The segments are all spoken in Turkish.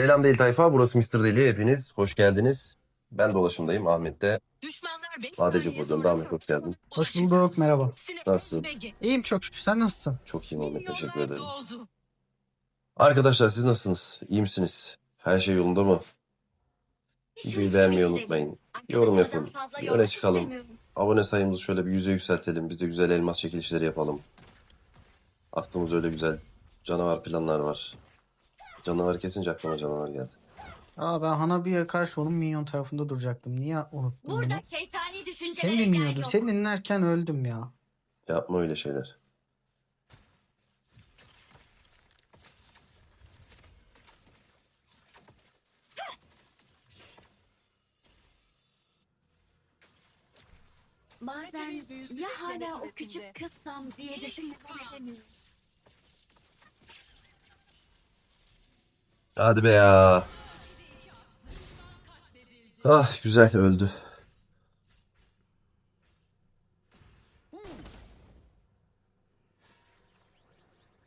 Selam değil tayfa. Burası Mr. Deli. Hepiniz hoş geldiniz. Ben dolaşımdayım. Ahmet de. Sadece buradan. sonra Ahmet hoş geldin. Hoş bulduk merhaba. Nasılsın? İyiyim çok şükür sen nasılsın? Çok iyiyim Ahmet. Teşekkür ederim. Arkadaşlar siz nasılsınız? İyi misiniz? Her şey yolunda mı? Videoyu beğenmeyi unutmayın. Yorum yapın. Bir öne çıkalım. Abone sayımızı şöyle bir yüze yükseltelim. Biz de güzel elmas çekilişleri yapalım. Aklımızda öyle güzel canavar planlar var. Canavar kesince aklıma canavar geldi. Aa ben Hanabi'ye karşı onun minyon tarafında duracaktım. Niye unuttum bunu? Burada şeytani düşüncelere Seni yer dinliyordum. yok. Seni dinlerken öldüm ya. Yapma öyle şeyler. Bazen ya hala o küçük kızsam diye düşünmeden Hadi be ya. Ah güzel öldü.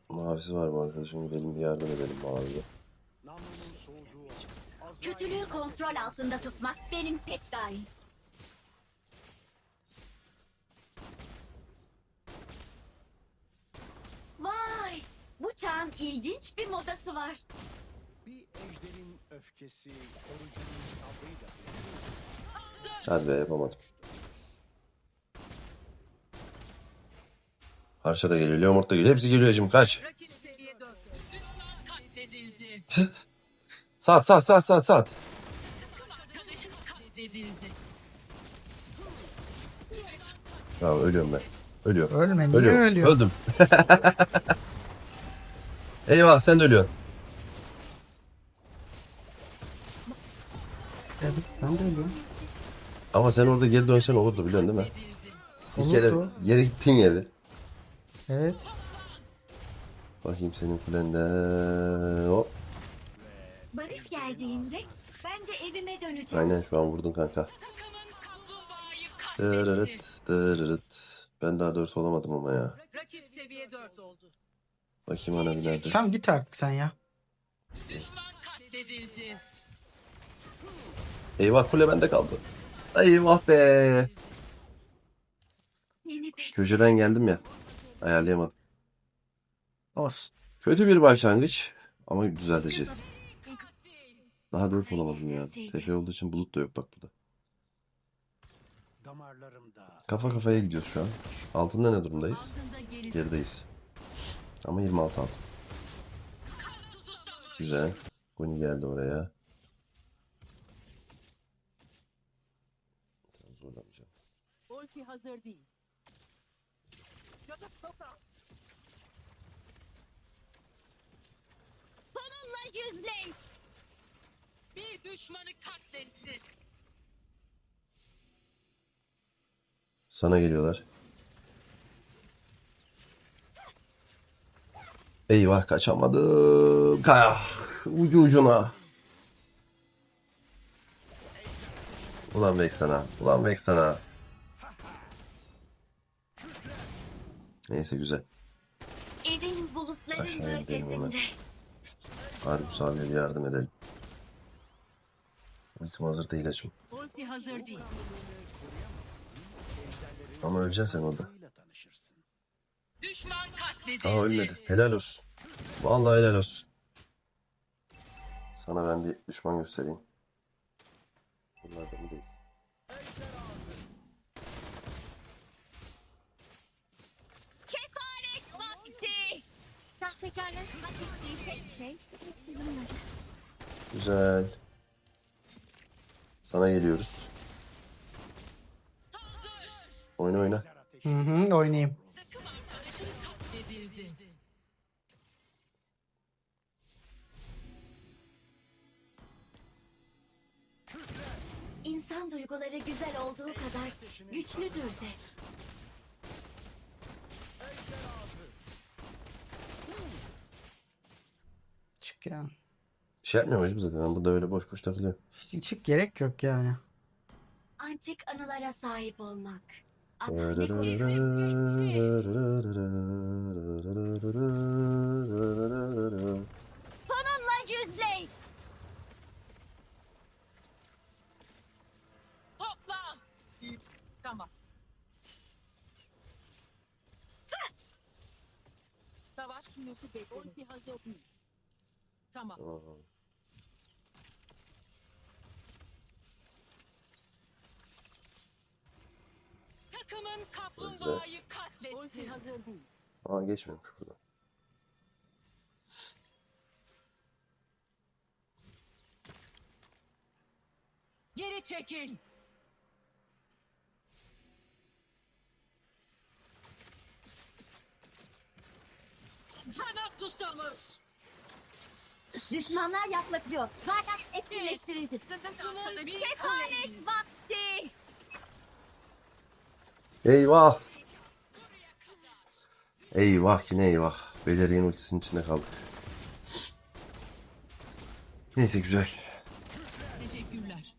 Mavisi var bu arkadaşım. Gidelim bir yardım edelim maviye. Kötülüğü kontrol altında tutmak benim tek gayem. Vay! Bu çağın ilginç bir modası var. Hadi be yapamadım. Harşa da geliyor. Leomort da geliyor. Hepsi geliyor şimdi kaç. Rakip seviye 4. Düşman katledildi. Saat saat saat saat saat. Arkadaşın katledildi. Ya ölüyorum ben. Ölüyorum. Ölme niye Ölüyorum. ölüyor? Öldüm. Eyvah sen de ölüyorsun. Ama sen orada geri dönsen olurdu biliyorsun değil mi? Bir kere Olurdu. geri gittin ya bir. Evet. Bakayım senin kulende. Hop. Barış geldiğinde ben de evime döneceğim. Aynen şu an vurdun kanka. Takımın kaplumbağayı. Dırırıt dırırıt. Ben daha dört olamadım ama ya. Rakip seviye 4 oldu. Bakayım ana bir nerede. Tamam git artık sen ya. Düşman katledildi. Eyvah kule bende kaldı. Eyvah be. Köşeden geldim ya. Ayarlayamadım. Olsun. Kötü bir başlangıç ama düzelteceğiz. Daha dört olamadım ya. Tepe olduğu için bulut da yok bak burada. damarlarımda Kafa kafaya gidiyoruz şu an. Altında ne durumdayız? Gerideyiz. Ama 26 altın. Güzel. Guni geldi oraya. Ulti hazır değil. Onunla yüzleş. Bir düşmanı katletti. Sana geliyorlar. Eyvah kaçamadım. Kaya. Ucu ucuna. Ulan Vexana. Ulan Vexana. Neyse güzel. Evin bulutların Aşağıya gidelim hemen. ötesinde. Argus abiye bir yardım edelim. Ultim hazır değil açım. Ulti hazır değil. Ama öleceksin sen orada. Düşman katledildi. Aa ölmedi. Helal olsun. Vallahi helal olsun. Sana ben bir düşman göstereyim. Bunlar da mı değil? Kefaret vakti. Sahtekarların hak ettiği tek şey. Güzel. Sana geliyoruz. Oyna oyna. Hı hı oynayayım. İnsan duyguları güzel olduğu kadar güçlüdür de. artık ya. Bir şey yapmıyorum hacım zaten. Ben burada öyle boş boş takılıyorum. Hiç, hiç gerek yok yani. Antik anılara sahip olmak. Sonunla yüzleş. Topla. Tamam. Savaş sinyası bekliyor. Tamam. Tamam. Takımın kaplumbağayı katletti. Hazır değil. Aa geçmiyormuş buradan. Geri çekil. Cana susamış. Düşmanlar yaklaşıyor. Zaten etkileştirildi. Sınıfının bir Kefaret vakti. Eyvah! Eyvah yine eyvah. Beleriye'nin ultisinin içinde kaldık. Neyse güzel. Teşekkürler.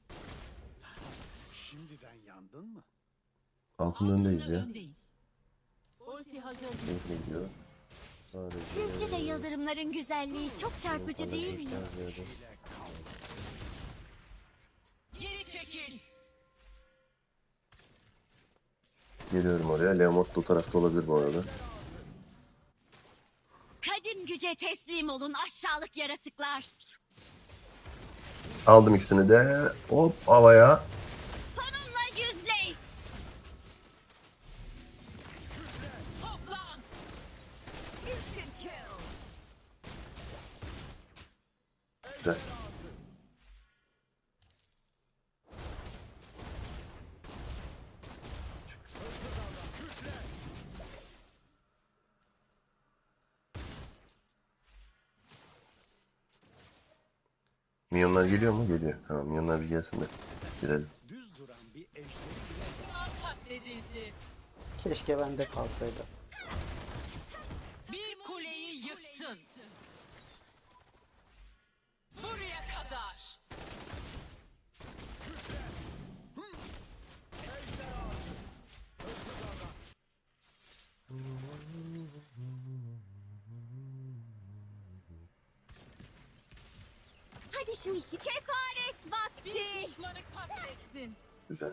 Şimdiden yandın mı? Altın öndeyiz ya. Ulti hazır. Keyifle gidiyor. Sadece... Sizce de yıldırımların güzelliği çok çarpıcı değil mi? Geri çekil. Geliyorum oraya. Leomort da o tarafta olabilir bu arada. Kadim güce teslim olun aşağılık yaratıklar. Aldım ikisini de. Hop havaya. Onunla yüzleş. Toplan. Güzel. Minyonlar geliyor mu? Geliyor. Tamam minyonlar bir gelsin de girelim. Düz duran bir ejderi Katledildi. Keşke bende kalsaydı. Bir kuleyi yıktın. Buraya kadar. Hadi şu işi. Kefaret vakti. Düşmanı. Güzel.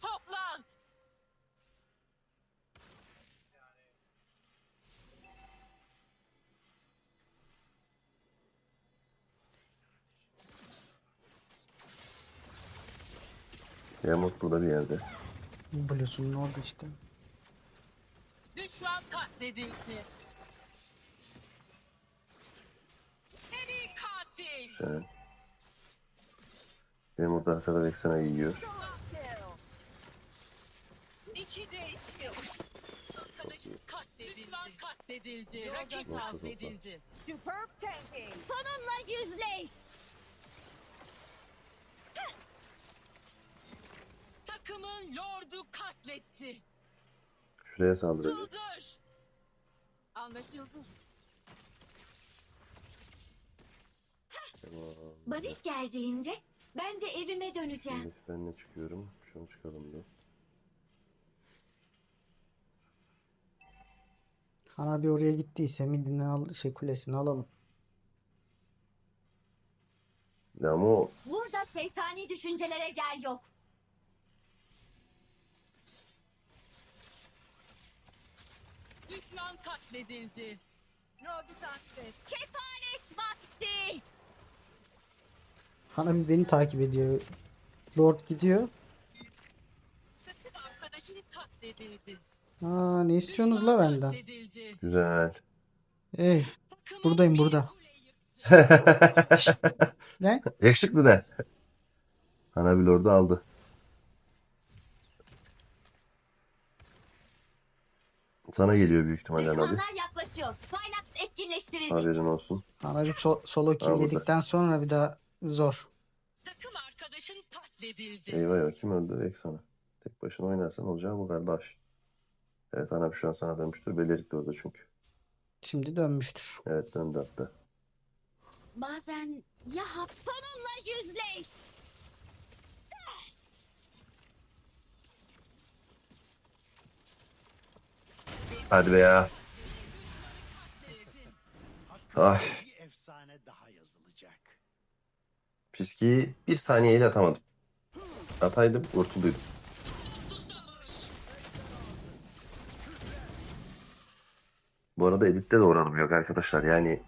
Toplan. Leomort burada bir yerde. Blue'sunun orada işte. Düşman katledildi. Katil. Güzel. Leomort arkada Vexen'a yiyor. İki de iki. Arkadaşın katledildi. Rakip katledildi. Superb tanking. Onunla yüzleş. Takımın lordu katletti. Şuraya saldıracak. Çıldır. Anlaşıldı. Tamam. Barış geldiğinde ben de evime döneceğim. Şimdi ben ne çıkıyorum? Şunu çıkalım da. Hana bir oraya gittiyse midini al, şey kulesini alalım. Leomort. Burada şeytani düşüncelere yer yok. Düşman katledildi. Lordu sattı. Kefaret vakti. Hana bir beni takip ediyor. Lord gidiyor. Aa ne istiyorsunuz la benden? Güzel. Ey Takımın Buradayım, burada. ne? Yakışıklı de. Hanabil orada aldı. Sana geliyor büyük ihtimalle Hanabil. Haberin olsun. Hana bir so- solo kill yedikten sonra bir daha zor. Takım arkadaşın katledildi. Eyvah eyvah kim öldü? Vexana. Tek başına oynarsan olacağı bu kardeş. Evet Hanabil şu an sana dönmüştür. De orada çünkü. Şimdi dönmüştür. Evet döndü hatta. Bazen ya hap sonunla yüzleş. Hadi be ya. Ay. bir efsane daha yazılacak. Fiskiyi bir saniyeyle atamadım. Ataydım kurtuluydum. Bu arada editte de oranım yok arkadaşlar. Yani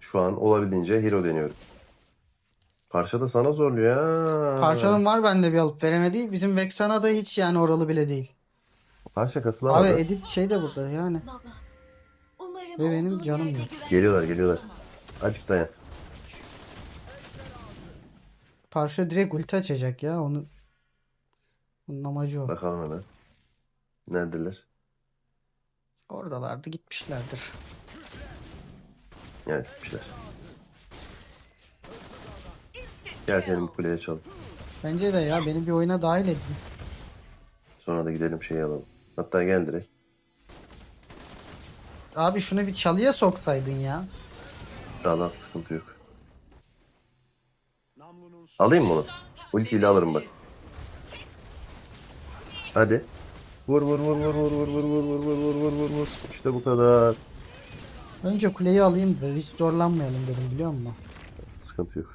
şu an olabildiğince hero deniyorum. Parça da sana zorluyor ha. Parçalım var bende bir alıp veremedi. Bizim Vexana da hiç yani oralı bile değil. Parça Abi kasılamadı. Edip şey de burada yani. Baba. Umarım Ve benim canım yok. Geliyorlar geliyorlar. Acık dayan. Parça direkt ulti açacak ya. Onu onun amacı o. Bakalım hemen. Neredeler? Oradalardı gitmişlerdir. Evet gitmişler. Gel senin kuleye çalın. Bence de ya beni bir oyuna dahil edin. Sonra da gidelim şeyi alalım. Hatta gel direkt. Abi şunu bir çalıya soksaydın ya. Sağdan sıkıntı yok. Alayım mı onu? Ultiyle alırım bak. Hadi. Vur vur vur vur vur vur vur vur vur vur vur vur vur vur. İşte bu kadar. Önce kuleyi alayım da hiç zorlanmayalım dedim biliyor musun? Sıkıntı yok.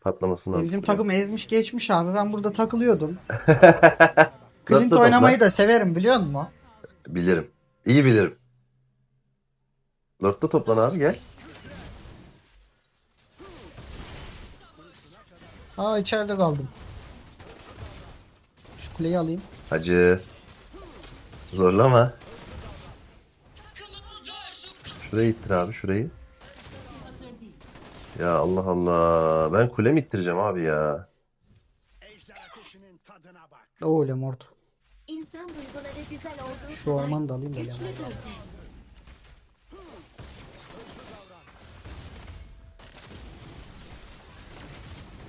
Patlamasını E, al. Bizim takım ezmiş geçmiş abi. Ben burada takılıyordum. Clint oynamayı da severim biliyor musun? Bilirim. İyi bilirim. Lord'da toplan abi gel. Aa içeride kaldım. Şu kuleyi alayım. Hacı. Zorlama. Şurayı ittir abi şurayı. Ya Allah Allah. Ben kule mi ittireceğim abi ya? Oo Lemort. İnsan duyguları güzel olduğu Şu ormanı da alayım da Lemort.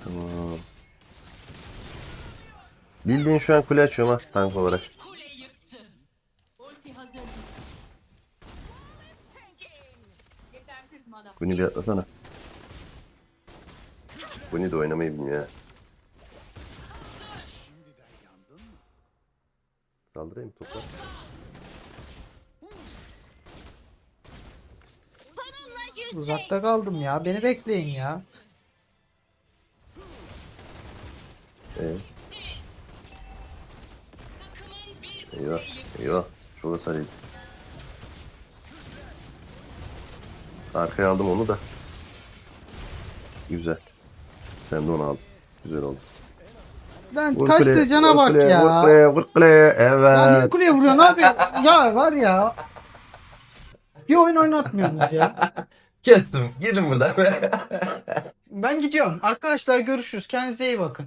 Tamam. Bildiğin şu an kule açıyorum ha tank olarak. Bunu bir atlasana. Bunu da oynamayı bilmiyor? Saldırayım topla. Uzakta kaldım ya. Beni bekleyin ya. Ee, eyvah eyvah. Şurada sarayım. Arkaya aldım onu da. Güzel. Sen de onu aldın. Güzel oldu. Lan Vur kaçtı kuleye, cana vur bak ya. Vur kuleye, vur kuleye. Ya niye Evet. kuleye vuruyorsun abi? ya var ya. Bir oyun oynatmıyorsunuz ya. Kestim. Gidin buradan. Ben gidiyorum. Arkadaşlar görüşürüz. Kendinize iyi bakın.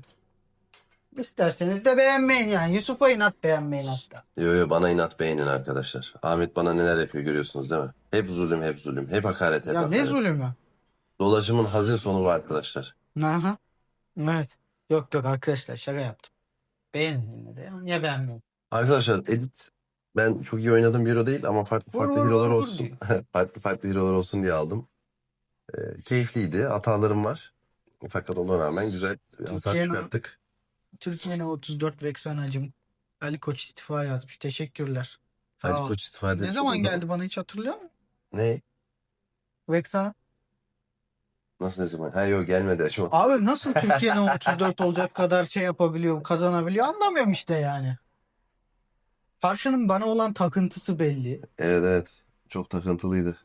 İsterseniz de beğenmeyin yani. Yusuf'a inat beğenmeyin hatta. yo yo bana inat beğenin arkadaşlar. Ahmet bana neler yapıyor görüyorsunuz değil mi? Hep zulüm, hep zulüm. Hep hakaret, hep ya ne hakaret. zulümü? Dolaşımın hazin sonu bu arkadaşlar. Aha. Evet. Yok yok arkadaşlar şaka yaptım. Beğenin yine de. ya. Niye beğenmeyin? Arkadaşlar edit ben çok iyi oynadığım bir hero değil ama farklı Vur, farklı vur, hero'lar vur, vur olsun. farklı farklı hero'lar olsun diye aldım. Ee, keyifliydi. Hatalarım var. Fakat ona rağmen güzel bir hasar Türkiye'nin- çıkarttık. Türkiye'nin 34 Vexanacım Ali Koç istifa yazmış. Teşekkürler. Sağ Ali ol. Koç istifa Ne zaman geldi bana hiç hatırlıyor musun? Ne? Vexana. Nasıl ne zaman? Ha yok gelmedi an. Abi nasıl Türkiye'nin 34 olacak kadar şey yapabiliyor, kazanabiliyor anlamıyorum işte yani. Karşının bana olan takıntısı belli. Evet evet. Çok takıntılıydı.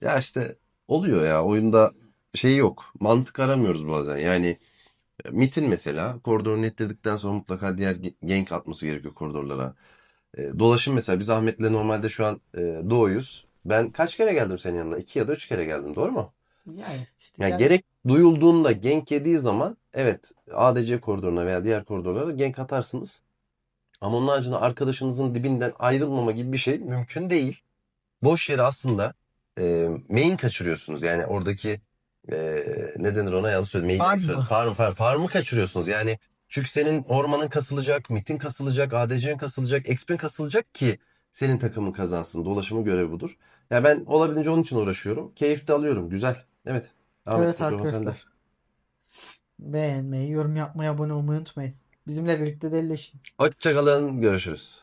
Ya işte oluyor ya oyunda şey yok. Mantık aramıyoruz bazen. Yani Mit'in mesela koridorunu ittirdikten sonra mutlaka diğer ge- gank atması gerekiyor koridorlara. E, dolaşım mesela biz Ahmet'le normalde şu an e, doğuyuz. Ben kaç kere geldim senin yanına? İki ya da üç kere geldim doğru mu? Yani işte Yani ya- gerek duyulduğunda gank yediği zaman evet ADC koridoruna veya diğer koridorlara gank atarsınız. Ama onun haricinde arkadaşınızın dibinden ayrılmama gibi bir şey mümkün değil. Boş yere aslında e, main kaçırıyorsunuz. Yani oradaki e, ne denir ona yanlış söyledim. Farm mı? Farm, farm, farm'ı kaçırıyorsunuz. Yani çünkü senin ormanın kasılacak, mitin kasılacak, ADC'nin kasılacak, XP'in kasılacak ki senin takımın kazansın. Dolaşımın görevi budur. Ya ben olabildiğince onun için uğraşıyorum. Keyif de alıyorum. Güzel. Evet. Ahmet Evet arkadaşlar. Beğenmeyi, yorum yapmayı, abone olmayı unutmayın. Bizimle birlikte delileşin. Hoşçakalın. Görüşürüz.